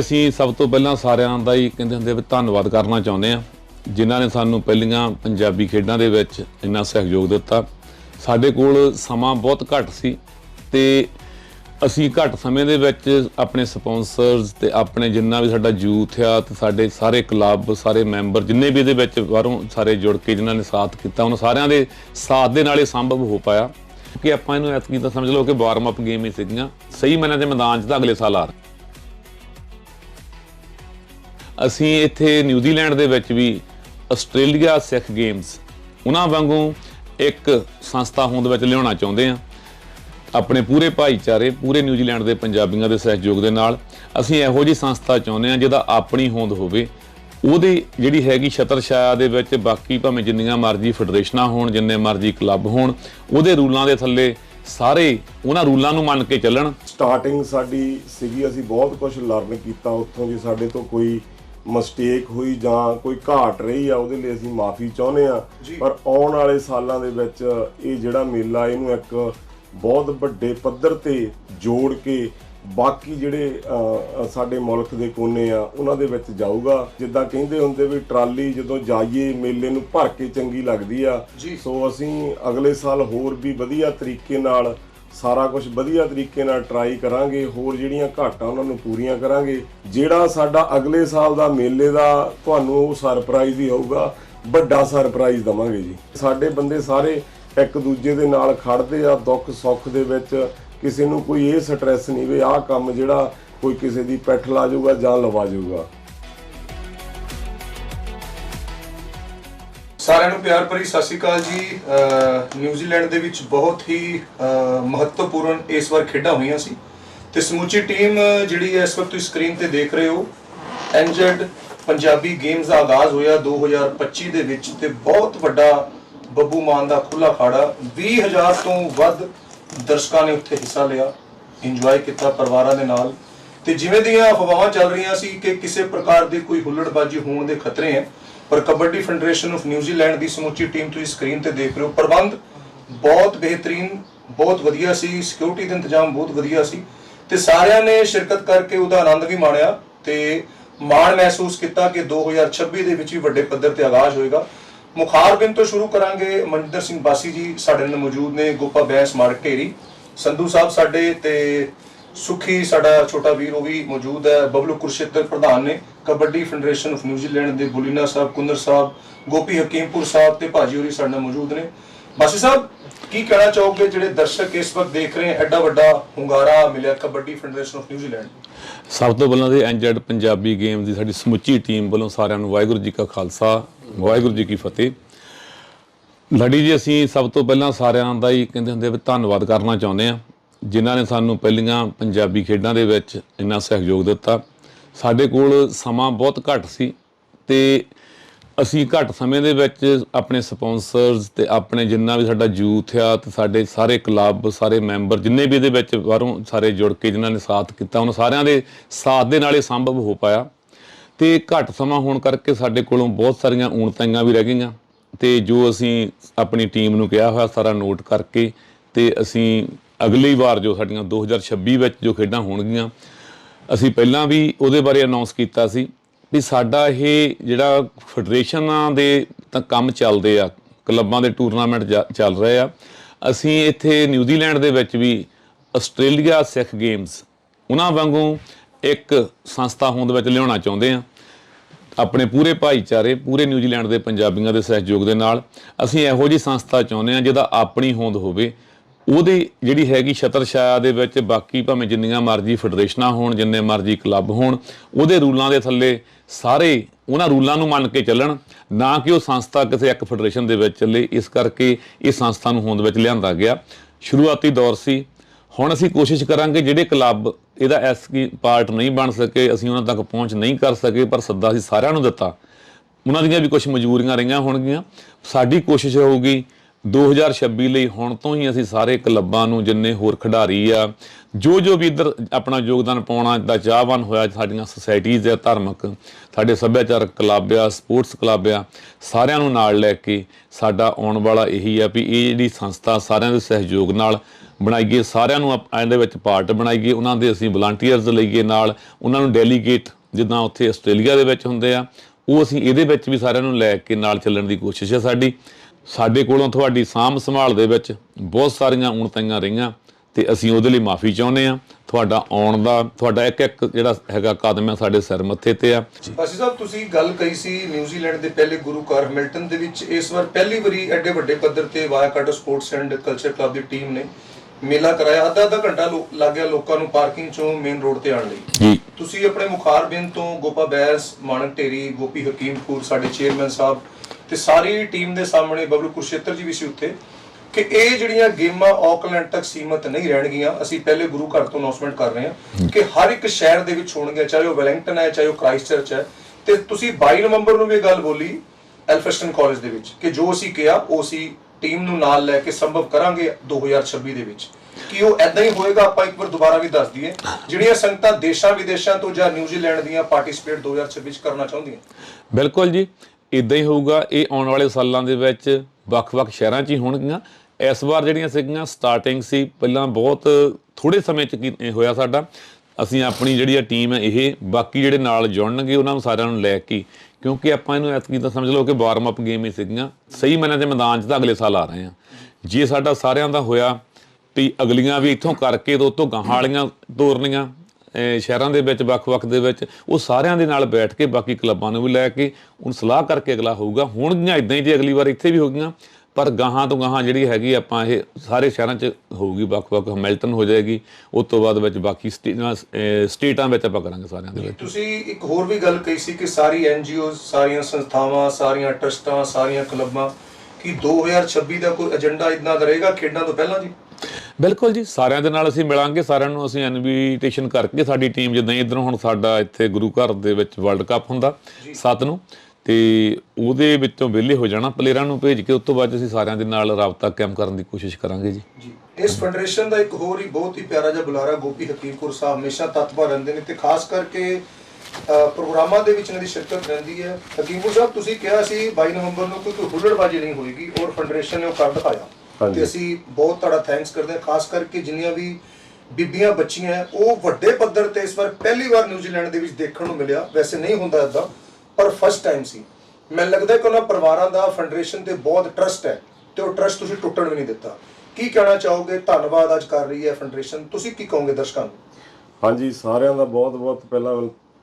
ਅਸੀਂ ਸਭ ਤੋਂ ਪਹਿਲਾਂ ਸਾਰਿਆਂ ਦਾ ਹੀ ਕਹਿੰਦੇ ਹੁੰਦੇ ਵੀ ਧੰਨਵਾਦ ਕਰਨਾ ਚਾਹੁੰਦੇ ਆ ਜਿਨ੍ਹਾਂ ਨੇ ਸਾਨੂੰ ਪਹਿਲੀਆਂ ਪੰਜਾਬੀ ਖੇਡਾਂ ਦੇ ਵਿੱਚ ਇੰਨਾ ਸਹਿਯੋਗ ਦਿੱਤਾ। ਸਾਡੇ ਕੋਲ ਸਮਾਂ ਬਹੁਤ ਘੱਟ ਸੀ ਤੇ ਅਸੀਂ ਘੱਟ ਸਮੇਂ ਦੇ ਵਿੱਚ ਆਪਣੇ ਸਪਾਂਸਰਸ ਤੇ ਆਪਣੇ ਜਿੰਨਾ ਵੀ ਸਾਡਾ ਯੂਥ ਆ ਤੇ ਸਾਡੇ ਸਾਰੇ ਕਲੱਬ, ਸਾਰੇ ਮੈਂਬਰ ਜਿੰਨੇ ਵੀ ਇਹਦੇ ਵਿੱਚ ਬਾਹਰੋਂ ਸਾਰੇ ਜੁੜ ਕੇ ਜਿਨ੍ਹਾਂ ਨੇ ਸਾਥ ਕੀਤਾ, ਉਹਨਾਂ ਸਾਰਿਆਂ ਦੇ ਸਾਥ ਦੇ ਨਾਲ ਇਹ ਸੰਭਵ ਹੋ ਪਾਇਆ। ਕਿ ਆਪਾਂ ਇਹਨੂੰ ਐਤਕੀ ਤਾਂ ਸਮਝ ਲਓ ਕਿ ਵਾਰਮ ਅਪ ਗੇਮ ਹੀ ਸੀਗੀਆਂ। ਸਹੀ ਮੈਨਾਂ ਦੇ ਮੈਦਾਨ 'ਚ ਤਾਂ ਅਗਲੇ ਸਾਲ ਆ ਰਹੇ। ਅਸੀਂ ਇੱਥੇ ਨਿਊਜ਼ੀਲੈਂਡ ਦੇ ਵਿੱਚ ਵੀ ਆਸਟ੍ਰੇਲੀਆ ਸਿੱਖ ਗੇਮਸ, ਉਹਨਾਂ ਵਾਂਗੂ ਇੱਕ ਸੰਸਥਾ ਹੋਂਦ ਵਿੱਚ ਲਿਆਉਣਾ ਚਾਹੁੰਦੇ ਹਾਂ। ਆਪਣੇ ਪੂਰੇ ਭਾਈਚਾਰੇ, ਪੂਰੇ ਨਿਊਜ਼ੀਲੈਂਡ ਦੇ ਪੰਜਾਬੀਆਂ ਦੇ ਸਹਿਯੋਗ ਦੇ ਨਾਲ ਅਸੀਂ ਇਹੋ ਜਿਹੀ ਸੰਸਥਾ ਚਾਹੁੰਦੇ ਹਾਂ ਜਿਹਦਾ ਆਪਣੀ ਹੋਂਦ ਹੋਵੇ। ਉਹਦੀ ਜਿਹੜੀ ਹੈਗੀ ਛਤਰਛਾਇਆ ਦੇ ਵਿੱਚ ਬਾਕੀ ਭਾਵੇਂ ਜਿੰਨੀਆਂ ਮਰਜ਼ੀ ਫੈਡਰੇਸ਼ਨਾਂ ਹੋਣ, ਜਿੰਨੇ ਮਰਜ਼ੀ ਕਲੱਬ ਹੋਣ, ਉਹਦੇ ਰੂਲਾਂ ਦੇ ਥੱਲੇ ਸਾਰੇ ਉਹਨਾਂ ਰੂਲਾਂ ਨੂੰ ਮੰਨ ਕੇ ਚੱਲਣ। ਸਟਾਰਟਿੰਗ ਸਾਡੀ ਸੀਗੀ, ਅਸੀਂ ਬਹੁਤ ਕੁਝ ਲਰਨ ਕੀਤਾ ਉੱਥੋਂ ਜੇ ਸਾਡੇ ਤੋਂ ਕੋਈ ਮਿਸਟੇਕ ਹੋਈ ਜਾਂ ਕੋਈ ਘਾਟ ਰਹੀ ਆ ਉਹਦੇ ਲਈ ਅਸੀਂ ਮਾਫੀ ਚਾਹੁੰਦੇ ਆ ਪਰ ਆਉਣ ਵਾਲੇ ਸਾਲਾਂ ਦੇ ਵਿੱਚ ਇਹ ਜਿਹੜਾ ਮੇਲਾ ਇਹਨੂੰ ਇੱਕ ਬਹੁਤ ਵੱਡੇ ਪੱਧਰ ਤੇ ਜੋੜ ਕੇ ਬਾਕੀ ਜਿਹੜੇ ਸਾਡੇ ਮੁਲਕ ਦੇ ਕੋਨੇ ਆ ਉਹਨਾਂ ਦੇ ਵਿੱਚ ਜਾਊਗਾ। ਜਿੱਦਾਂ ਕਹਿੰਦੇ ਹੁੰਦੇ ਵੀ ਟਰਾਲੀ ਜਦੋਂ ਜਾਈਏ ਮੇਲੇ ਨੂੰ ਭਰ ਕੇ ਚੰਗੀ ਲੱਗਦੀ ਆ। ਸੋ ਅਸੀਂ ਅਗਲੇ ਸਾਲ ਹੋਰ ਵੀ ਵਧੀਆ ਤਰੀਕੇ ਨਾਲ ਸਾਰਾ ਕੁਝ ਵਧੀਆ ਤਰੀਕੇ ਨਾਲ ਟਰਾਈ ਕਰਾਂਗੇ, ਹੋਰ ਜਿਹੜੀਆਂ ਘਾਟਾਂ ਉਹਨਾਂ ਨੂੰ ਪੂਰੀਆਂ ਕਰਾਂਗੇ। ਜਿਹੜਾ ਸਾਡਾ ਅਗਲੇ ਸਾਲ ਦਾ ਮੇਲੇ ਦਾ ਤੁਹਾਨੂੰ ਉਹ ਸਰਪ੍ਰਾਈਜ਼ ਹੀ ਹੋਊਗਾ, ਵੱਡਾ ਸਰਪ੍ਰਾਈਜ਼ ਦਵਾਂਗੇ ਜੀ। ਸਾਡੇ ਬੰਦੇ ਸਾਰੇ ਇੱਕ ਦੂਜੇ ਦੇ ਨਾਲ ਖੜਦੇ ਆ, ਦੁੱਖ ਸੁੱਖ ਦੇ ਵਿੱਚ। ਕਿਸੇ ਨੂੰ ਕੋਈ ਇਹ ਸਟ੍ਰੈਸ ਨਹੀਂ ਵੀ ਆਹ ਕੰਮ ਜਿਹੜਾ ਕੋਈ ਕਿਸੇ ਦੀ ਪੈਠ ਲਾ ਜਾਊਗਾ ਜਾਂ ਲਵਾ ਜਾਊਗਾ। ਸਾਰਿਆਂ ਨੂੰ ਪਿਆਰ ਭਰੀ ਸਤਿ ਸ਼੍ਰੀ ਅਕਾਲ ਜੀ। ਨਿਊਜ਼ੀਲੈਂਡ ਦੇ ਵਿੱਚ ਬਹੁਤ ਹੀ ਮਹੱਤਵਪੂਰਨ ਇਸ ਵਾਰ ਖੇਡਾਂ ਹੋਈਆਂ ਸੀ। ਤੇ ਸਮੁੱਚੀ ਟੀਮ ਜਿਹੜੀ ਇਸ ਵਕਤ ਤੁਸੀਂ ਸਕਰੀਨ ਤੇ ਦੇਖ ਰਹੇ ਹੋ ਐਨਜੈਡ ਪੰਜਾਬੀ ਗੇਮਸ ਦਾ ਆਗਾਜ਼ ਹੋਇਆ 2025 ਦੇ ਵਿੱਚ ਤੇ ਬਹੁਤ ਵੱਡਾ ਬੱਬੂ ਮਾਨ ਦਾ ਖੁੱਲਾ ਖਾੜਾ। 20000 ਤੋਂ ਵੱਧ ਦਰਸ਼ਕਾਂ ਨੇ ਉੱਥੇ ਹਿੱਸਾ ਲਿਆ। ਇੰਜੋਏ ਕੀਤਾ ਪਰਿਵਾਰਾਂ ਦੇ ਨਾਲ। ਤੇ ਜਿਵੇਂ ਦੀਆਂ ਅਫਵਾਹਾਂ ਚੱਲ ਰਹੀਆਂ ਸੀ ਕਿ ਕਿਸੇ ਪ੍ਰਕਾਰ ਦੀ ਕੋਈ ਹੁੱਲੜਬਾਜ਼ੀ ਹੋਣ ਦੇ ਖਤਰੇ ਹੈ ਪਰ kabaddi federation of New Zealand ਦੀ ਸਮੁੱਚੀ ਟੀਮ ਤੁਸੀਂ ਸਕਰੀਨ ਤੇ ਦੇਖ ਰਹੇ ਹੋ। ਪ੍ਰਬੰਧ ਬਹੁਤ ਬਿਹਤਰੀਨ, ਬਹੁਤ ਵਧੀਆ ਸੀ ਸਿਕਿਉਰਿਟੀ ਦੇ ਇੰਤਜ਼ਾਮ ਬਹੁਤ ਵਧੀਆ ਸੀ ਤੇ ਸਾਰਿਆਂ ਨੇ ਸ਼ਿਰਕਤ ਕਰਕੇ ਉਹਦਾ ਆਨੰਦ ਵੀ ਮਾਣਿਆ ਤੇ ਮਾਣ ਮਹਿਸੂਸ ਕੀਤਾ ਕਿ 2026 ਦੇ ਵਿੱਚ ਵੀ ਵੱਡੇ ਪੱਧਰ ਤੇ ਆਗਾਜ਼ ਹੋਏਗਾ। ਮੁਖਾਰਬਿੰਦ ਤੋਂ ਸ਼ੁਰੂ ਕਰਾਂਗੇ। ਮਨਜਿੰਦਰ ਸਿੰਘ ਬਾਸੀ ਜੀ ਸਾਡੇ ਨਾਲ ਮੌਜੂਦ ਨੇ ਗੋਪਾ ਬੈਂਸ ਮਾਰਕ ਢੇਰੀ ਸੰਧੂ ਸਾਹਿਬ ਸਾਡੇ ਤੇ ਸੁਖੀ ਸਾਡਾ ਛੋਟਾ ਵੀਰ ਉਹ ਵੀ ਮੌਜੂਦ ਹੈ, ਬਬਲੂ ਕੁਰਸ਼ੇਤਰ ਪ੍ਰਧਾਨ ਨੇ, ਕਬੱਡੀ ਫੈਡਰੇਸ਼ਨ ਆਫ ਨਿਊਜ਼ੀਲੈਂਡ ਦੇ ਬੁਲੀਨਾ ਸਾਹਿਬ, ਕੁੰਦਰ ਸਾਹਿਬ, ਗੋਪੀ ਹਕੀਮਪੁਰ ਸਾਹਿਬ ਤੇ ਭਾਜੀ ਹੋਰੀ ਸਾਡੇ ਨਾਲ ਮੌਜੂਦ ਨੇ। ਬਾਸੀ ਸਾਹਿਬ, ਕੀ ਕਹਿਣਾ ਚਾਹੋਗੇ ਜਿਹੜੇ ਦਰਸ਼ਕ ਇਸ ਵਕਤ ਦੇਖ ਰਹੇ ਐਡਾ ਵੱਡਾ ਹੁੰਗਾਰਾ ਮਿਲਿਆ ਕਬੱਡੀ ਫੈਡਰੇਸ਼ਨ ਆਫ ਨਿਊਜ਼ੀਲੈਂਡ? ਸਭ ਤੋਂ ਪਹਿਲਾਂ ਤੇ ਐਨਜੈਡ ਪੰਜਾਬੀ ਗੇਮ ਦੀ ਸਾਡੀ ਸਮੁੱਚੀ ਟੀਮ ਵੱਲੋਂ ਸਾਰਿਆਂ ਨੂੰ ਵਾਹਿਗੁਰੂ ਜੀ ਕਾ ਖਾਲਸਾ, ਵਾਹਿਗੁਰੂ ਜੀ ਕੀ ਫਤਿਹ। ਲੜੀ ਜੀ, ਅਸੀਂ ਸਭ ਤੋਂ ਪਹਿਲਾਂ ਸਾਰਿਆਂ ਦਾ ਹੀ ਕਹਿੰਦੇ ਹੁੰਦੇ ਵੀ ਧੰਨਵਾਦ ਕਰਨਾ ਚਾਹੁੰਦੇ ਆ ਜਿਨ੍ਹਾਂ ਨੇ ਸਾਨੂੰ ਪਹਿਲੀਆਂ ਪੰਜਾਬੀ ਖੇਡਾਂ ਦੇ ਵਿੱਚ ਇੰਨਾ ਸਹਿਯੋਗ ਦਿੱਤਾ। ਸਾਡੇ ਕੋਲ ਸਮਾਂ ਬਹੁਤ ਘੱਟ ਸੀ ਤੇ ਅਸੀਂ ਘੱਟ ਸਮੇਂ ਦੇ ਵਿੱਚ ਆਪਣੇ ਸਪਾਂਸਰਸ ਤੇ ਆਪਣੇ ਜਿੰਨਾ ਵੀ ਸਾਡਾ ਯੂਥ ਆ ਤੇ ਸਾਡੇ ਸਾਰੇ ਕਲੱਬ, ਸਾਰੇ ਮੈਂਬਰ ਜਿੰਨੇ ਵੀ ਇਹਦੇ ਵਿੱਚ ਬਾਹਰੋਂ ਸਾਰੇ ਜੁੜ ਕੇ ਜਿਨ੍ਹਾਂ ਨੇ ਸਾਥ ਕੀਤਾ ਉਹਨਾਂ ਸਾਰਿਆਂ ਦੇ ਸਾਥ ਦੇ ਨਾਲ ਇਹ ਸੰਭਵ ਹੋ ਪਾਇਆ। ਤੇ ਘੱਟ ਸਮਾਂ ਹੋਣ ਕਰਕੇ ਸਾਡੇ ਕੋਲੋਂ ਬਹੁਤ ਸਾਰੀਆਂ ਊਣਤਾਈਆਂ ਵੀ ਰਹਿ ਗਈਆਂ ਤੇ ਜੋ ਅਸੀਂ ਆਪਣੀ ਟੀਮ ਨੂੰ ਕਿਹਾ ਹੋਇਆ ਸਾਰਾ ਨੋਟ ਕਰਕੇ ਤੇ ਅਸੀਂ ਅਗਲੀ ਵਾਰ ਜੋ ਸਾਡੀਆਂ 2026 ਵਿੱਚ ਜੋ ਖੇਡਾਂ ਹੋਣਗੀਆਂ, ਅਸੀਂ ਪਹਿਲਾਂ ਵੀ ਉਹਦੇ ਬਾਰੇ ਅਨਾਉਂਸ ਕੀਤਾ ਸੀ ਵੀ ਸਾਡਾ ਇਹ ਜਿਹੜਾ ਫੈਡਰੇਸ਼ਨਾਂ ਦੇ ਤਾਂ ਕੰਮ ਚੱਲਦੇ ਆ, ਕਲੱਬਾਂ ਦੇ ਟੂਰਨਾਮੈਂਟ ਜਾ- ਚੱਲ ਰਹੇ ਆ। ਅਸੀਂ ਇੱਥੇ ਨਿਊਜ਼ੀਲੈਂਡ ਦੇ ਵਿੱਚ ਵੀ ਆਸਟ੍ਰੇਲੀਆ ਸਿੱਖ ਗੇਮਸ, ਉਹਨਾਂ ਵਾਂਗੂ ਇੱਕ ਸੰਸਥਾ ਹੋਂਦ ਵਿੱਚ ਲਿਆਉਣਾ ਚਾਹੁੰਦੇ ਆ। ਆਪਣੇ ਪੂਰੇ ਭਾਈਚਾਰੇ, ਪੂਰੇ ਨਿਊਜ਼ੀਲੈਂਡ ਦੇ ਪੰਜਾਬੀਆਂ ਦੇ ਸਹਿਯੋਗ ਦੇ ਨਾਲ ਅਸੀਂ ਇਹੋ ਜਿਹੀ ਸੰਸਥਾ ਚਾਹੁੰਦੇ ਹਾਂ ਜਿਹਦਾ ਆਪਣੀ ਹੋਂਦ ਹੋਵੇ। ਉਹਦੀ ਜਿਹੜੀ ਹੈਗੀ ਛਤਰਛਾਇਆ ਦੇ ਵਿੱਚ ਬਾਕੀ ਭਾਵੇਂ ਜਿੰਨੀਆਂ ਮਰਜ਼ੀ ਫੈਡਰੇਸ਼ਨਾਂ ਹੋਣ, ਜਿੰਨੇ ਮਰਜ਼ੀ ਕਲੱਬ ਹੋਣ, ਉਹਦੇ ਰੂਲਾਂ ਦੇ ਥੱਲੇ ਸਾਰੇ ਉਹਨਾਂ ਰੂਲਾਂ ਨੂੰ ਮੰਨ ਕੇ ਚੱਲਣ, ਨਾ ਕਿ ਉਹ ਸੰਸਥਾ ਕਿਸੇ ਇੱਕ ਫੈਡਰੇਸ਼ਨ ਦੇ ਵਿੱਚ ਚੱਲੇ, ਇਸ ਕਰਕੇ ਇਹ ਸੰਸਥਾ ਨੂੰ ਹੋਂਦ ਵਿੱਚ ਲਿਆਂਦਾ ਗਿਆ। ਸ਼ੁਰੂਆਤੀ ਦੌਰ ਸੀ। ਹੁਣ ਅਸੀਂ ਕੋਸ਼ਿਸ਼ ਕਰਾਂਗੇ ਜਿਹੜੇ ਕਲੱਬ ਇਹਦਾ ਐਸ ਕੀ ਪਾਰਟ ਨਹੀਂ ਬਣ ਸਕੇ, ਅਸੀਂ ਉਹਨਾਂ ਤੱਕ ਪਹੁੰਚ ਨਹੀਂ ਕਰ ਸਕੇ, ਪਰ ਸੱਦਾ ਅਸੀਂ ਸਾਰਿਆਂ ਨੂੰ ਦਿੱਤਾ। ਉਹਨਾਂ ਦੀਆਂ ਵੀ ਕੁਝ ਮਜਬੂਰੀਆਂ ਰਹੀਆਂ ਹੋਣਗੀਆਂ। ਸਾਡੀ ਕੋਸ਼ਿਸ਼ ਹੋਊਗੀ 2026 ਲਈ ਹੁਣ ਤੋਂ ਹੀ ਅਸੀਂ ਸਾਰੇ ਕਲੱਬਾਂ ਨੂੰ ਜਿੰਨੇ ਹੋਰ ਖਿਡਾਰੀ ਆ, ਜੋ ਜੋ ਵੀ ਇੱਧਰ ਆਪਣਾ ਯੋਗਦਾਨ ਪਾਉਣਾ ਦਾ ਚਾਹਵਾਨ ਹੋਇਆ, ਸਾਡੀਆਂ ਸੁਸਾਇਟੀਆਂ ਆ, ਧਾਰਮਿਕ, ਸਾਡੇ ਸੱਭਿਆਚਾਰਕ ਕਲੱਬ ਆ ਸਪੋਰਟਸ ਕਲੱਬ ਆ, ਸਾਰਿਆਂ ਨੂੰ ਨਾਲ ਲੈ ਕੇ ਸਾਡਾ ਆਉਣ ਵਾਲਾ ਇਹੀ ਆ ਵੀ ਇਹ ਜਿਹੜੀ ਸੰਸਥਾ ਸਾਰਿਆਂ ਦੇ ਸਹਿਯੋਗ ਨਾਲ ਬਣਾਈਏ, ਸਾਰਿਆਂ ਨੂੰ ਆਪ- ਇਹਦੇ ਵਿੱਚ ਪਾਰਟ ਬਣਾਈਏ, ਉਹਨਾਂ ਦੇ ਅਸੀਂ ਵਲੰਟੀਅਰਸ ਲਈਏ ਨਾਲ, ਉਹਨਾਂ ਨੂੰ ਡੈਲੀਗੇਟ ਜਿੱਦਾਂ ਉੱਥੇ ਆਸਟ੍ਰੇਲੀਆ ਦੇ ਵਿੱਚ ਹੁੰਦੇ ਆ, ਉਹ ਅਸੀਂ ਇਹਦੇ ਵਿੱਚ ਵੀ ਸਾਰਿਆਂ ਨੂੰ ਲੈ ਕੇ ਨਾਲ ਚੱਲਣ ਦੀ ਕੋਸ਼ਿਸ਼ ਹੈ ਸਾਡੀ। ਸਾਡੇ ਕੋਲੋਂ ਤੁਹਾਡੀ ਸਾਂਭ ਸੰਭਾਲ ਦੇ ਵਿੱਚ ਬਹੁਤ ਸਾਰੀਆਂ ਉਣਤਾਈਆਂ ਰਹੀਆਂ ਤੇ ਅਸੀਂ ਉਹਦੇ ਲਈ ਮਾਫੀ ਚਾਹੁੰਦੇ ਆ ਤੁਹਾਡਾ ਆਉਣ ਦਾ, ਤੁਹਾਡਾ ਇੱਕ ਇੱਕ ਜਿਹੜਾ ਹੈਗਾ ਕਦਮ ਹੈ ਸਾਡੇ ਸਿਰ ਮੱਥੇ ਤੇ ਆ। ਬਾਸੀ ਸਾਹਿਬ, ਤੁਸੀਂ ਗੱਲ ਕਹੀ ਸੀ ਨਿਊਜ਼ੀਲੈਂਡ ਦੇ ਪਹਿਲੇ ਗੁਰੂ ਕਾਰ ਮਿਲਟਨ ਦੇ ਵਿੱਚ। ਇਸ ਵਾਰ ਪਹਿਲੀ ਵਾਰੀ ਐਡੇ ਵੱਡੇ ਪੱਧਰ ਤੇ Waikato sports and culture club the team ਨੇ ਮੇਲਾ ਕਰਾਇਆ ਅੱਧਾ ਅੱਧਾ ਘੰਟਾ ਲੱਗ ਗਿਆ ਲੋਕਾਂ ਨੂੰ ਪਾਰਕਿੰਗ ਚੋਂ ਮੇਨ ਰੋਡ ਤੇ ਆਉਣ ਲਈ। ਜੀ। ਤੁਸੀਂ ਆਪਣੇ ਮੁਖਾਰਬਿੰਦ ਤੋਂ ਗੋਪਾ ਬੈਸ ਮਾਨਕ ਢੇਰੀ ਗੋਪੀ ਹਕੀਮਪੁਰ ਸਾਡੇ ਚੇਅਰਮੈਨ ਸਾਹਿਬ ਤੇ ਸਾਰੀ ਟੀਮ ਦੇ ਸਾਹਮਣੇ ਬਬਲੂ ਕੁਰਸ਼ੇਤਰ ਜੀ ਵੀ ਸੀ ਉੱਥੇ ਕਿ ਇਹ ਜਿਹੜੀਆਂ ਗੇਮਾਂ ਆਕਲੈਂਡ ਤੱਕ ਸੀਮਤ ਨਹੀਂ ਰਹਿਣਗੀਆਂ ਅਸੀਂ ਪਹਿਲੇ ਗੁਰੂ ਘਰ ਤੋਂ ਅਨਾਉਂਸਮੈਂਟ ਕਰ ਰਹੇ ਹਾਂ ਕਿ ਹਰ ਇੱਕ ਸ਼ਹਿਰ ਦੇ ਵਿੱਚ ਹੋਣਗੀਆਂ ਚਾਹੇ ਉਹ ਵੈਲਿੰਗਟਨ ਹੈ ਚਾਹੇ ਉਹ ਕ੍ਰਾਈਸਟਚਰਚ ਹੈ। ਤੇ ਤੁਸੀਂ 22 ਨਵੰਬਰ ਨੂੰ ਵੀ ਗੱਲ ਬੋਲੀ ਐਲਫਿਸਟਨ ਕਾਲਜ ਦੇ ਵਿੱਚ ਕਿ ਜੋ ਅਸੀਂ ਕਿਹਾ ਉਹ ਅਸੀਂ ਟੀਮ ਨੂੰ ਨਾਲ ਲੈ ਕੇ ਸੰਭਵ ਕਰਾਂਗੇ 2026 ਦੇ ਵਿੱਚ। ਕਿ ਉਹ ਐਦਾਂ ਹੀ ਹੋਏਗਾ, ਆਪਾਂ ਇੱਕ ਵਾਰ ਦੁਬਾਰਾ ਵੀ ਦੱਸ ਦਈਏ, ਜਿਹੜੀਆਂ ਸੰਗਤਾਂ ਦੇਸ਼ਾਂ ਵਿਦੇਸ਼ਾਂ ਤੋਂ ਜਾਂ ਨਿਊਜ਼ੀਲੈਂਡ ਦੀਆਂ ਪਾਰਟਿਸਿਪੇਟ 2026 ਚ ਕਰਨਾ ਚਾਹੁੰਦੀਆਂ। ਬਿਲਕੁਲ ਜੀ ਇਦਾਂ ਹੀ ਹੋਊਗਾ, ਇਹ ਆਉਣ ਵਾਲੇ ਸਾਲਾਂ ਦੇ ਵਿੱਚ ਵੱਖ-ਵੱਖ ਸ਼ਹਿਰਾਂ 'ਚ ਹੀ ਹੋਣਗੀਆਂ। ਇਸ ਵਾਰ ਜਿਹੜੀਆਂ ਸੀਗੀਆਂ ਸਟਾਰਟਿੰਗ ਸੀ, ਪਹਿਲਾਂ ਬਹੁਤ ਥੋੜੇ ਸਮੇਂ 'ਚ ਹੋਇਆ ਸਾਡਾ। ਅਸੀਂ ਆਪਣੀ ਜਿਹੜੀ ਆ ਟੀਮ ਹੈ, ਇਹ ਬਾਕੀ ਜਿਹੜੇ ਨਾਲ ਜੁੜਨਗੇ, ਉਹਨਾਂ ਨੂੰ ਸਾਰਿਆਂ ਨੂੰ ਲੈ ਕੇ ਕਿਉਂਕਿ ਆਪਾਂ ਇਹਨੂੰ ਐਤਕੀ ਤਾਂ ਸਮਝ ਲਓ ਕਿ ਵਾਰਮ ਅਪ ਗੇਮ ਹੀ ਸੀਗੀਆਂ। ਸਹੀ ਮੰਨਿਆ ਤੇ ਮੈਦਾਨ 'ਚ ਤਾਂ ਅਗਲੇ ਸਾਲ ਆ ਰਹੇ ਆ। ਜੇ ਸਾਡਾ ਸਾਰਿਆਂ ਦਾ ਹੋਇਆ ਵੀ ਅਗਲੀਆਂ ਵੀ ਇੱਥੋਂ ਕਰਕੇ ਤੇ ਉਤੋਂ ਗਾਹਾਂ ਵਾਲੀਆਂ ਤੋਰਨੀਆਂ ਸ਼ਹਿਰਾਂ ਦੇ ਵਿੱਚ, ਵੱਖ-ਵੱਖ ਦੇ ਵਿੱਚ, ਉਹ ਸਾਰਿਆਂ ਦੇ ਨਾਲ ਬੈਠ ਕੇ ਬਾਕੀ ਕਲੱਬਾਂ ਨੂੰ ਵੀ ਲੈ ਕੇ, ਹੁਣ ਸਲਾਹ ਕਰਕੇ ਅਗਲਾ ਹੋਊਗਾ। ਹੋਣਗੀਆਂ ਇਦਾਂ ਹੀ ਜੇ ਅਗਲੀ ਵਾਰ ਇੱਥੇ ਵੀ ਹੋਗੀਆਂ ਪਰ ਗਾਹਾਂ ਤੋਂ ਗਾਹਾਂ ਜਿਹੜੀ ਹੈਗੀ ਆਪਾਂ ਇਹ ਸਾਰੇ ਸ਼ਹਿਰਾਂ 'ਚ ਹੋਊਗੀ ਵੱਖ-ਵੱਖ ਹੈਮਿਲਟਨ ਹੋ ਜਾਏਗੀ ਉਸ ਤੋਂ ਬਾਅਦ ਵਿੱਚ ਬਾਕੀ ਸਟੇਟਾਂ ਵਿੱਚ ਆਪਾਂ ਕਰਾਂਗੇ ਸਾਰਿਆਂ ਦੇ ਵਿੱਚ। ਤੁਸੀਂ ਇੱਕ ਹੋਰ ਵੀ ਗੱਲ ਕਹੀ ਸੀ ਕਿ ਸਾਰੀ ਐਨਜੀਓ ਸਾਰੀਆਂ ਸੰਸਥਾਵਾਂ ਸਾਰੀਆਂ ਟਰਸਟਾਂ ਸਾਰੀਆਂ ਕਲੱਬਾਂ ਕਿ 2026 ਦਾ ਕੋਈ ਏਜੰਡਾ ਇਦਾਂ ਦਾ ਰਹੇਗਾ ਖੇਡਾਂ ਤੋਂ ਪਹਿਲਾਂ ਜੀ? ਬਿਲਕੁਲ ਜੀ ਸਾਰਿਆਂ ਦੇ ਨਾਲ ਅਸੀਂ ਮਿਲਾਂਗੇ ਸਾਰਿਆਂ ਨੂੰ ਅਸੀਂ ਇਨਵੀਟੇਸ਼ਨ ਕਰਕੇ ਸਾਡੀ ਟੀਮ ਜਿੱਦਾਂ ਇਧਰੋਂ ਹੁਣ ਸਾਡਾ ਇੱਥੇ ਗੁਰੂ ਘਰ ਦੇ ਵਿੱਚ ਵਰਲਡ ਕੱਪ ਹੁੰਦਾ 7 ਨੂੰ। ਤੇ ਉਹਦੇ ਵਿੱਚੋਂ ਵਿਹਲੇ ਹੋ ਜਾਣਾ ਪਲੇਅਰਾਂ ਨੂੰ ਭੇਜ ਕੇ ਉਸ ਤੋਂ ਬਾਅਦ ਅਸੀਂ ਸਾਰਿਆਂ ਦੇ ਨਾਲ ਰਾਬਤਾ ਕਾਇਮ ਕਰਨ ਦੀ ਕੋਸ਼ਿਸ਼ ਕਰਾਂਗੇ ਜੀ। ਜੀ ਇਸ ਫੈਡਰੇਸ਼ਨ ਦਾ ਇੱਕ ਹੋਰ ਹੀ ਬਹੁਤ ਹੀ ਪਿਆਰਾ ਜਿਹਾ ਬੁਲਾਰਾ ਗੋਪੀ ਹਕੀਮਪੁਰ ਸਾਹਿਬ ਹਮੇਸ਼ਾ ਤਤਪਰ ਰਹਿੰਦੇ ਨੇ ਤੇ ਖਾਸ ਕਰਕੇ ਪ੍ਰੋਗਰਾਮਾਂ ਦੇ ਵਿੱਚ ਇਹਨਾਂ ਦੀ ਸ਼ਿਰਕਤ ਰਹਿੰਦੀ ਹੈ। ਹਕੀਮਪੁਰ ਸਾਹਿਬ ਤੁਸੀਂ ਕਿਹਾ ਸੀ 22 ਨਵੰਬਰ ਨੂੰ ਕੋਈ ਕੋਈ ਹੁੱਲੜਬਾਜ਼ੀ ਨਹੀਂ ਹੋਏਗੀ ਔਰ ਫੈਡਰੇਸ਼ਨ ਨੇ ਉਹ ਕਰ ਦਿਖਾਇਆ। ਤੇ ਅਸੀਂ ਬਹੁਤ ਤੁਹਾਡਾ ਥੈਂਕਸ ਕਰਦੇ ਹਾਂ ਖਾਸ ਕਰਕੇ ਜਿੰਨੀਆਂ ਵੀ ਬੀਬੀਆਂ ਬੱਚੀਆਂ ਹੈ ਉਹ ਵੱਡੇ ਪੱਧਰ ਤੇ ਇਸ ਵਾਰ ਪਹਿਲੀ ਵਾਰ ਨਿਊਜ਼ੀਲੈਂਡ ਦੇ ਵਿੱਚ ਦੇਖਣ ਨੂੰ ਮਿਲਿਆ। ਵੈਸੇ ਨਹੀਂ ਹੁੰਦਾ ਇਦਾਂ ਪਰ ਫਸਟ ਟਾਈਮ ਸੀ। ਮੈਨੂੰ ਲੱਗਦਾ ਕਿ ਉਹਨਾਂ ਪਰਿਵਾਰਾਂ ਦਾ ਫੈਡਰੇਸ਼ਨ ਤੇ ਬਹੁਤ ਟਰਸਟ ਹੈ ਤੇ ਉਹ ਟਰਸਟ ਤੁਸੀਂ ਟੁੱਟਣ ਵੀ ਨਹੀਂ ਦਿੱਤਾ। ਕੀ ਕਹਿਣਾ ਚਾਹੋਗੇ? ਧੰਨਵਾਦ ਅੱਜ ਕਰ ਰਹੀ ਹੈ ਫੈਡਰੇਸ਼ਨ ਤੁਸੀਂ ਕੀ ਕਹੋਗੇ ਦਰਸ਼ਕਾਂ ਨੂੰ? ਹਾਂਜੀ ਸਾਰਿਆਂ ਦਾ ਬਹੁਤ ਬਹੁਤ ਪਹਿਲਾਂ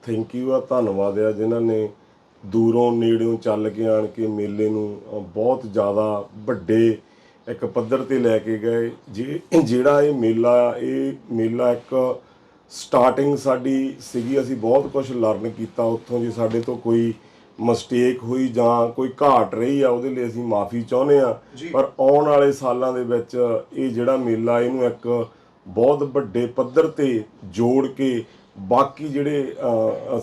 ਥੈਂਕ ਯੂ ਆ ਧੰਨਵਾਦ ਆ। ਜਿਨ੍ਹਾਂ ਨੇ ਦੂਰੋਂ ਨੇੜਿਓਂ ਚੱਲ ਕੇ ਆਣ ਕੇ ਮੇਲੇ ਨੂੰ ਬਹੁਤ ਜ਼ਿਆਦਾ ਵੱਡੇ ਇੱਕ ਪੱਧਰ ਤੇ ਲੈ ਕੇ ਗਏ। ਜੇ ਜਿਹੜਾ ਇਹ ਮੇਲਾ ਆ, ਇਹ ਮੇਲਾ ਇੱਕ ਸਟਾਰਟਿੰਗ ਸਾਡੀ ਸੀਗੀ ਅਸੀਂ ਬਹੁਤ ਕੁਝ ਲਰਨ ਕੀਤਾ ਉੱਥੋਂ ਜੀ ਸਾਡੇ ਤੋਂ ਕੋਈ ਮਿਸਟੇਕ ਹੋਈ ਜਾਂ ਕੋਈ ਘਾਟ ਰਹੀ ਆ ਉਹਦੇ ਲਈ ਅਸੀਂ ਮਾਫੀ ਚਾਹੁੰਦੇ ਆ। ਪਰ ਆਉਣ ਵਾਲੇ ਸਾਲਾਂ ਦੇ ਵਿੱਚ ਇਹ ਜਿਹੜਾ ਮੇਲਾ ਇਹਨੂੰ ਇੱਕ ਬਹੁਤ ਵੱਡੇ ਪੱਧਰ ਤੇ ਜੋੜ ਕੇ ਬਾਕੀ ਜਿਹੜੇ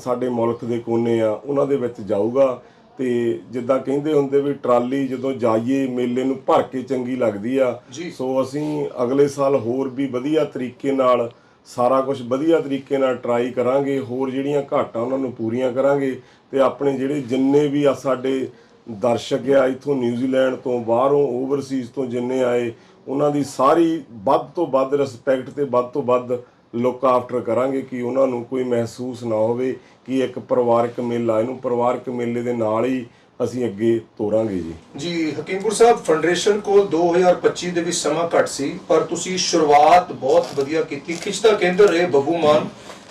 ਸਾਡੇ ਮੁਲਕ ਦੇ ਕੋਨੇ ਆ ਉਹਨਾਂ ਦੇ ਵਿੱਚ ਜਾਊਗਾ ਤੇ ਜਿੱਦਾਂ ਕਹਿੰਦੇ ਹੁੰਦੇ ਵੀ ਟਰਾਲੀ ਜਦੋਂ ਜਾਈਏ ਮੇਲੇ ਨੂੰ ਭਰ ਕੇ ਚੰਗੀ ਲੱਗਦੀ ਆ। ਸੋ ਅਸੀਂ ਅਗਲੇ ਸਾਲ ਹੋਰ ਵੀ ਵਧੀਆ ਤਰੀਕੇ ਨਾਲ ਸਾਰਾ ਕੁਝ ਵਧੀਆ ਤਰੀਕੇ ਨਾਲ ਟਰਾਈ ਕਰਾਂਗੇ, ਹੋਰ ਜਿਹੜੀਆਂ ਘਾਟਾਂ ਉਹਨਾਂ ਨੂੰ ਪੂਰੀਆਂ ਕਰਾਂਗੇ ਤੇ ਆਪਣੇ ਜਿਹੜੇ ਜਿੰਨੇ ਵੀ ਆ ਸਾਡੇ ਦਰਸ਼ਕ ਆ ਇਥੋਂ ਨਿਊਜ਼ੀਲੈਂਡ ਤੋਂ ਬਾਹਰੋਂ ਓਵਰਸੀਜ਼ ਤੋਂ ਜਿੰਨੇ ਆਏ, ਉਹਨਾਂ ਦੀ ਸਾਰੀ ਵੱਧ ਤੋਂ ਵੱਧ ਰਿਸਪੈਕਟ ਤੇ ਵੱਧ ਤੋਂ ਵੱਧ ਲੁੱਕ ਆਫਟਰ ਕਰਾਂਗੇ ਕਿ ਉਹਨਾਂ ਨੂੰ ਕੋਈ ਮਹਿਸੂਸ ਨਾ ਹੋਵੇ ਕਿ ਇੱਕ ਪਰਿਵਾਰਕ ਮੇਲਾ, ਇਹਨੂੰ ਪਰਿਵਾਰਕ ਮੇਲੇ ਦੇ ਨਾਲ ਹੀ ਅਸੀਂ ਅੱਗੇ ਤੋਰਾਂਗੇ ਜੀ। ਜੀ ਹਕੀਮਪੁਰ ਸਾਹਿਬ ਫੈਡਰੇਸ਼ਨ ਕੋਲ 2025 ਦੇ ਵਿੱਚ ਸਮਾਂ ਘੱਟ ਸੀ ਪਰ ਤੁਸੀਂ ਸ਼ੁਰੂਆਤ ਬਹੁਤ ਵਧੀਆ ਕੀਤੀ। ਖਿੱਚਦਾ ਕੇਂਦਰ ਰਹੇ ਬੱਬੂ ਮਾਨ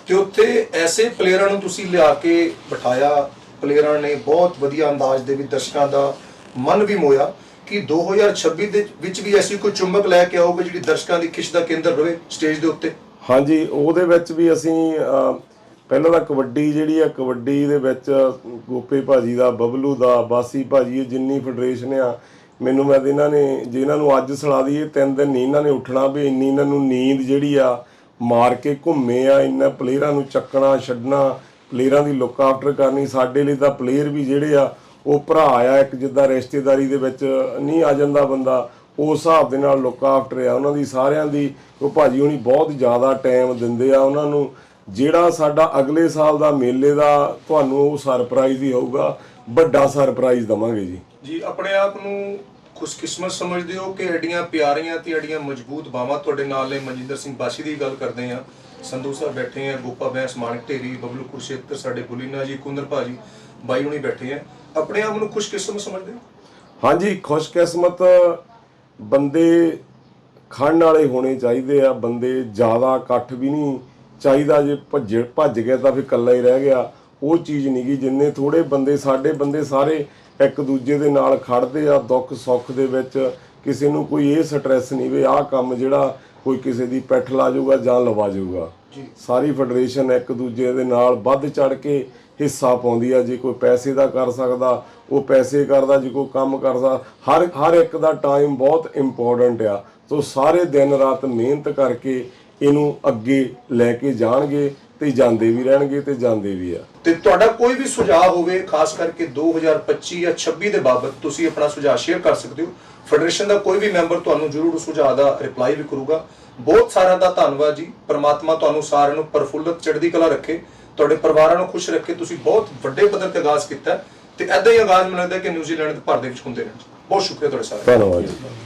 ਤੇ ਉੱਥੇ ਐਸੇ ਪਲੇਅਰਾਂ ਨੂੰ ਤੁਸੀਂ ਲਿਆ ਕੇ ਬਿਠਾਇਆ। ਪਲੇਅਰਾਂ ਨੇ ਬਹੁਤ ਵਧੀਆ ਅੰਦਾਜ਼ ਦੇ ਵਿੱਚ ਦਰਸ਼ਕਾਂ ਦਾ ਮਨ ਵੀ ਮੋਇਆ ਕਿ 2026 ਦੇ ਵਿੱਚ ਵੀ ਐਸੀ ਕੋਈ ਚੁੰਬਕ ਲੈ ਕੇ ਆਓਗੇ ਜਿਹੜੀ ਦਰਸ਼ਕਾਂ ਦੀ ਖਿੱਚ ਦਾ ਕੇਂਦਰ ਰਵੇ ਸਟੇਜ ਦੇ ਉੱਤੇ? ਹਾਂਜੀ ਉਹਦੇ ਵਿੱਚ ਵੀ ਅਸੀਂ ਪਹਿਲਾਂ ਤਾਂ ਕਬੱਡੀ ਜਿਹੜੀ ਆ, ਕਬੱਡੀ ਦੇ ਵਿੱਚ ਗੋਪੇ ਭਾਜੀ ਦਾ, ਬਬਲੂ ਦਾ, ਬਾਸੀ ਭਾਜੀ, ਇਹ ਜਿੰਨੀ ਫੈਡਰੇਸ਼ਨ ਆ, ਮੈਨੂੰ ਮੈਂ ਇਹਨਾਂ ਨੇ, ਜੇ ਇਹਨਾਂ ਨੂੰ ਅੱਜ ਸਲਾ ਦਈਏ, ਤਿੰਨ ਦਿਨ ਨਹੀਂ ਇਹਨਾਂ ਨੇ ਉੱਠਣਾ ਵੀ ਇੰਨੀ ਇਹਨਾਂ ਨੂੰ ਨੀਂਦ ਜਿਹੜੀ ਆ, ਮਾਰ ਕੇ ਘੁੰਮੇ ਆ, ਇਹਨਾਂ ਪਲੇਅਰਾਂ ਨੂੰ ਚੱਕਣਾ, ਛੱਡਣਾ, ਪਲੇਅਰਾਂ ਦੀ ਲੁੱਕ ਆਫਟਰ ਕਰਨੀ, ਸਾਡੇ ਲਈ ਤਾਂ ਪਲੇਅਰ ਵੀ ਜਿਹੜੇ ਆ, ਉਹ ਭਰਾ ਆ, ਇੱਕ ਜਿੱਦਾਂ ਰਿਸ਼ਤੇਦਾਰੀ ਦੇ ਵਿੱਚ ਨਹੀਂ ਆ ਜਾਂਦਾ ਬੰਦਾ ਉਸ ਹਿਸਾਬ ਦੇ ਨਾਲ ਲੁੱਕ ਆਫਟਰ ਆ, ਉਹਨਾਂ ਦੀ ਸਾਰਿਆਂ ਦੀ, ਉਹ ਭਾਜੀ ਹੁਣੀ ਬਹੁਤ ਜ਼ਿਆਦਾ ਟਾਈਮ ਦਿੰਦੇ ਆ, ਉਹਨਾਂ ਨੂੰ ਜਿਹੜਾ ਸਾਡਾ ਅਗਲੇ ਸਾਲ ਦਾ ਮੇਲੇ ਦਾ ਤੁਹਾਨੂੰ ਉਹ ਸਰਪ੍ਰਾਈਜ਼ ਹੀ ਹੋਊਗਾ ਵੱਡਾ ਸਰਪ੍ਰਾਈਜ਼ ਦਵਾਂਗੇ ਜੀ। ਜੀ ਆਪਣੇ ਆਪ ਨੂੰ ਖੁਸ਼ਕਿਸਮਤ ਸਮਝਦੇ ਹੋ ਕਿ ਐਡੀਆਂ ਪਿਆਰੀਆਂ ਤੇ ਐਡੀਆਂ ਮਜ਼ਬੂਤ ਬਾਵਾਂ ਤੁਹਾਡੇ ਨਾਲ ਨੇ? ਮਨਜਿੰਦਰ ਸਿੰਘ ਬਾਸ਼ੀ ਦੀ ਗੱਲ ਕਰਦੇ ਆ ਸੰਧੂ ਸਾਹਿਬ ਬੈਠੇ ਆ ਗੋਪਾ ਬੈਂਸ ਮਾਨਕ ਢੇਰੀ ਬਬਲੂ ਕੁਰਸ਼ੇਤਰ ਸਾਡੇ ਗੁਲੀਨਾ ਜੀ ਕੁੰਦਰ ਭਾਜੀ ਬਾਈ ਹੁਣੀ ਬੈਠੇ ਆ। ਆਪਣੇ ਆਪ ਨੂੰ ਖੁਸ਼ਕਿਸਮਤ ਸਮਝਦੇ ਹੋ? ਹਾਂਜੀ ਖੁਸ਼ਕਿਸਮਤ ਬੰਦੇ ਖੜਨ ਵਾਲੇ ਹੋਣੇ ਚਾਹੀਦੇ ਆ। ਬੰਦੇ ਜ਼ਿਆਦਾ ਇਕੱਠ ਵੀ ਨਹੀਂ ਚਾਹੀਦਾ ਜੇ ਭੱਜ ਭੱਜ ਗਿਆ ਤਾਂ ਫਿਰ ਇਕੱਲਾ ਹੀ ਰਹਿ ਗਿਆ। ਉਹ ਚੀਜ਼ ਨਹੀਂ ਗੀ ਜਿੰਨੇ ਥੋੜੇ ਬੰਦੇ ਸਾਡੇ ਬੰਦੇ ਸਾਰੇ ਇੱਕ ਦੂਜੇ ਦੇ ਨਾਲ ਖੜਦੇ ਆ ਦੁੱਖ ਸੁੱਖ ਦੇ ਵਿੱਚ। ਕਿਸੇ ਨੂੰ ਕੋਈ ਇਹ ਸਟ੍ਰੈਸ ਨਹੀਂ ਵੀ ਆਹ ਕੰਮ ਜਿਹੜਾ ਕੋਈ ਕਿਸੇ ਦੀ ਪਿੱਠ ਲਾ ਜਾਊਗਾ ਜਾਂ ਲਵਾ ਜਾਊਗਾ। ਸਾਰੀ ਫੈਡਰੇਸ਼ਨ ਇੱਕ ਦੂਜੇ ਦੇ ਨਾਲ ਵੱਧ ਚੜ ਕੇ ਹਿੱਸਾ ਪਾਉਂਦੀ ਆ। ਜੇ ਕੋਈ ਪੈਸੇ ਦਾ ਕਰ ਸਕਦਾ ਉਹ ਪੈਸੇ ਕਰਦਾ ਜੇ ਕੋਈ ਕੰਮ ਕਰਦਾ ਹਰ ਹਰ ਇੱਕ ਦਾ ਟਾਈਮ ਬਹੁਤ ਇੰਪੋਰਟੈਂਟ ਆ। ਸੋ ਸਾਰੇ ਦਿਨ ਰਾਤ ਮਿਹਨਤ ਕਰਕੇ ਇਹਨੂੰ ਅੱਗੇ ਲੈ ਕੇ ਜਾਣਗੇ ਤੇ ਜਾਂਦੇ ਵੀ ਰਹਿਣਗੇ ਤੇ ਜਾਂਦੇ ਵੀ ਆ। ਤੇ ਤੁਹਾਡਾ ਕੋਈ ਵੀ ਸੁਝਾਅ ਹੋਵੇ ਖਾਸ ਕਰਕੇ 2025 ਜਾਂ 26 ਦੇ ਬਾਬਤ ਤੁਸੀਂ ਆਪਣਾ ਸੁਝਾਅ ਸ਼ੇਅਰ ਕਰ ਸਕਦੇ ਹੋ। ਫੈਡਰੇਸ਼ਨ ਦਾ ਕੋਈ ਵੀ ਮੈਂਬਰ ਤੁਹਾਨੂੰ ਜ਼ਰੂਰ ਉਸ ਸੁਝਾਅ ਦਾ ਰਿਪਲਾਈ ਵੀ ਕਰੂਗਾ। ਬਹੁਤ ਸਾਰਿਆਂ ਦਾ ਧੰਨਵਾਦ ਜੀ। ਪ੍ਰਮਾਤਮਾ ਤੁਹਾਨੂੰ ਸਾਰਿਆਂ ਨੂੰ ਪਰਫੁੱਲਤ ਚੜ੍ਹਦੀ ਕਲਾ ਰੱਖੇ। ਤੁਹਾਡੇ ਪਰਿਵਾਰਾਂ ਨੂੰ ਖੁਸ਼ ਰੱਖੇ। ਤੁਸੀਂ ਬਹੁਤ ਵੱਡੇ ਪੱਧਰ ਤੇ ਆਗਾਜ਼ ਕੀਤਾ ਤੇ ਐਦਾਂ ਹੀ ਆਗਾਜ਼ ਮੈਨੂੰ ਲੱਗਦਾ ਕਿ ਨਿਊਜ਼ੀਲੈਂਡ ਦੇ ਭਰ ਦੇ ਵਿੱਚ ਹੁੰਦੇ ਰਹਿਣ ਬਹੁਤ ਸ਼ੁਕਰੀਆ ਤੁਹਾਡੇ ਸਾਰਿਆਂ ਦਾ। ਧੰਨਵਾਦ ਜੀ।